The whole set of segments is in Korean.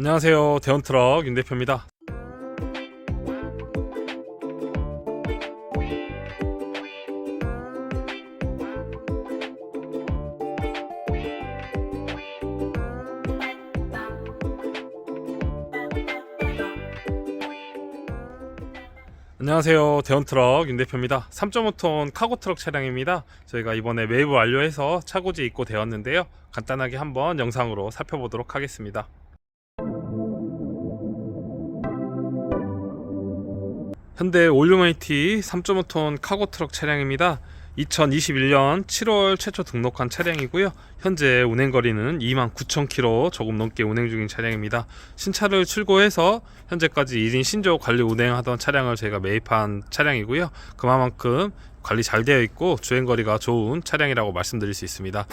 안녕하세요. 대원트럭 윤 대표입니다. 안녕하세요. 대원트럭 윤 대표입니다. 3.5톤 카고 트럭 차량입니다. 저희가 이번에 매입을 완료해서 차고지 입고 되었는데요. 간단하게 한번 영상으로 살펴보도록 하겠습니다. 현대 올류마이티 3.5톤 카고 트럭 차량입니다. 2021년 7월 최초 등록한 차량이고요. 현재 운행 거리는 29,000km 조금 넘게 운행 중인 차량입니다. 신차를 출고해서 현재까지 1인 신조 관리 운행하던 차량을 저희가 매입한 차량이고요. 그만큼 관리 잘 되어 있고 주행 거리가 좋은 차량이라고 말씀드릴 수 있습니다.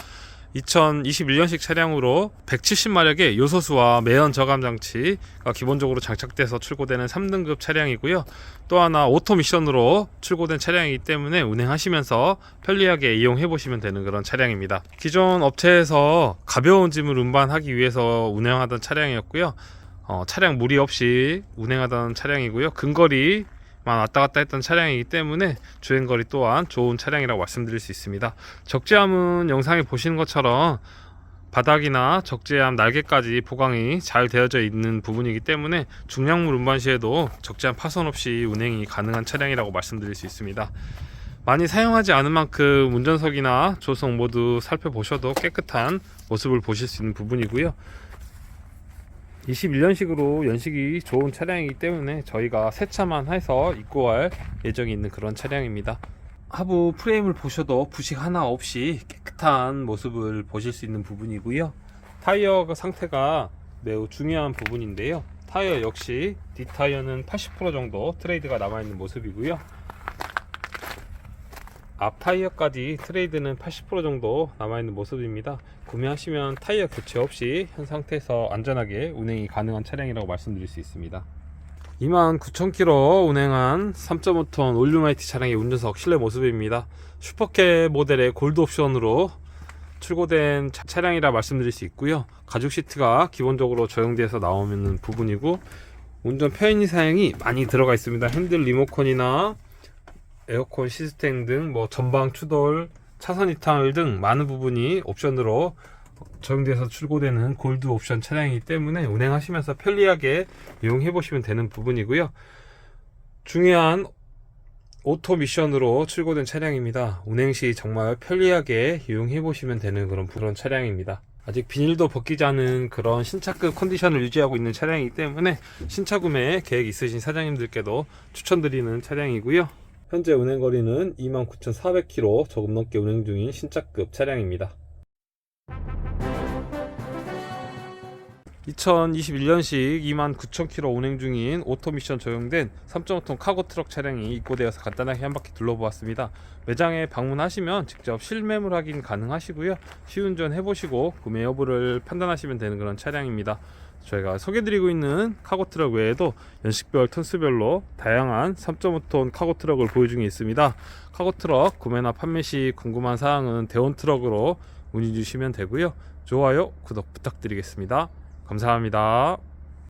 2021년식 차량으로 170마력의 요소수와 매연 저감 장치가 기본적으로 장착돼서 출고되는 3등급 차량이고요. 또 하나 오토 미션으로 출고된 차량이기 때문에 운행하시면서 편리하게 이용해 보시면 되는 그런 차량입니다. 기존 업체에서 가벼운 짐을 운반하기 위해서 운행하던 차량이었고요. 어, 차량 무리 없이 운행하던 차량이고요. 근거리 만 왔다 갔다 했던 차량이기 때문에 주행거리 또한 좋은 차량이라고 말씀드릴 수 있습니다. 적재함은 영상에 보시는 것처럼 바닥이나 적재함 날개까지 보강이 잘 되어져 있는 부분이기 때문에 중량물 운반 시에도 적재함 파손 없이 운행이 가능한 차량이라고 말씀드릴 수 있습니다. 많이 사용하지 않은 만큼 운전석이나 조성 모두 살펴보셔도 깨끗한 모습을 보실 수 있는 부분이고요. 21년식으로 연식이 좋은 차량이기 때문에 저희가 세차만 해서 입고할 예정이 있는 그런 차량입니다. 하부 프레임을 보셔도 부식 하나 없이 깨끗한 모습을 보실 수 있는 부분이고요. 타이어 상태가 매우 중요한 부분인데요. 타이어 역시 뒷타이어는 80% 정도 트레이드가 남아있는 모습이고요. 앞 타이어까지 트레이드는 80% 정도 남아있는 모습입니다. 구매하시면 타이어 교체 없이 현 상태에서 안전하게 운행이 가능한 차량이라고 말씀드릴 수 있습니다. 29,000km 운행한 3.5톤 올류마이티 차량의 운전석 실내 모습입니다. 슈퍼캐 모델의 골드 옵션으로 출고된 차- 차량이라 말씀드릴 수 있고요. 가죽 시트가 기본적으로 적용돼서 나오는 부분이고 운전 편의 사양이 많이 들어가 있습니다. 핸들 리모컨이나 에어컨 시스템 등 뭐 전방 추돌, 차선 이탈 등 많은 부분이 옵션으로 적용돼서 출고되는 골드 옵션 차량이기 때문에 운행하시면서 편리하게 이용해 보시면 되는 부분이고요. 중요한 오토 미션으로 출고된 차량입니다. 운행 시 정말 편리하게 이용해 보시면 되는 그런 그런 차량입니다. 아직 비닐도 벗기지 않은 그런 신차급 컨디션을 유지하고 있는 차량이기 때문에 신차 구매 계획 있으신 사장님들께도 추천드리는 차량이고요. 현재 운행 거리는 29,400km 조금 넘게 운행 중인 신차급 차량입니다. 2021년식 29,000km 운행 중인 오토미션 적용된 3.5톤 카고 트럭 차량이 입고되어서 간단하게 한 바퀴 둘러보았습니다. 매장에 방문하시면 직접 실매물 확인 가능하시고요. 시운전 해보시고 구매 여부를 판단하시면 되는 그런 차량입니다. 저희가 소개드리고 있는 카고 트럭 외에도 연식별 톤수별로 다양한 3.5톤 카고 트럭을 보유 중에 있습니다. 카고 트럭 구매나 판매 시 궁금한 사항은 대원 트럭으로 문의 주시면 되고요. 좋아요, 구독 부탁드리겠습니다. 감사합니다.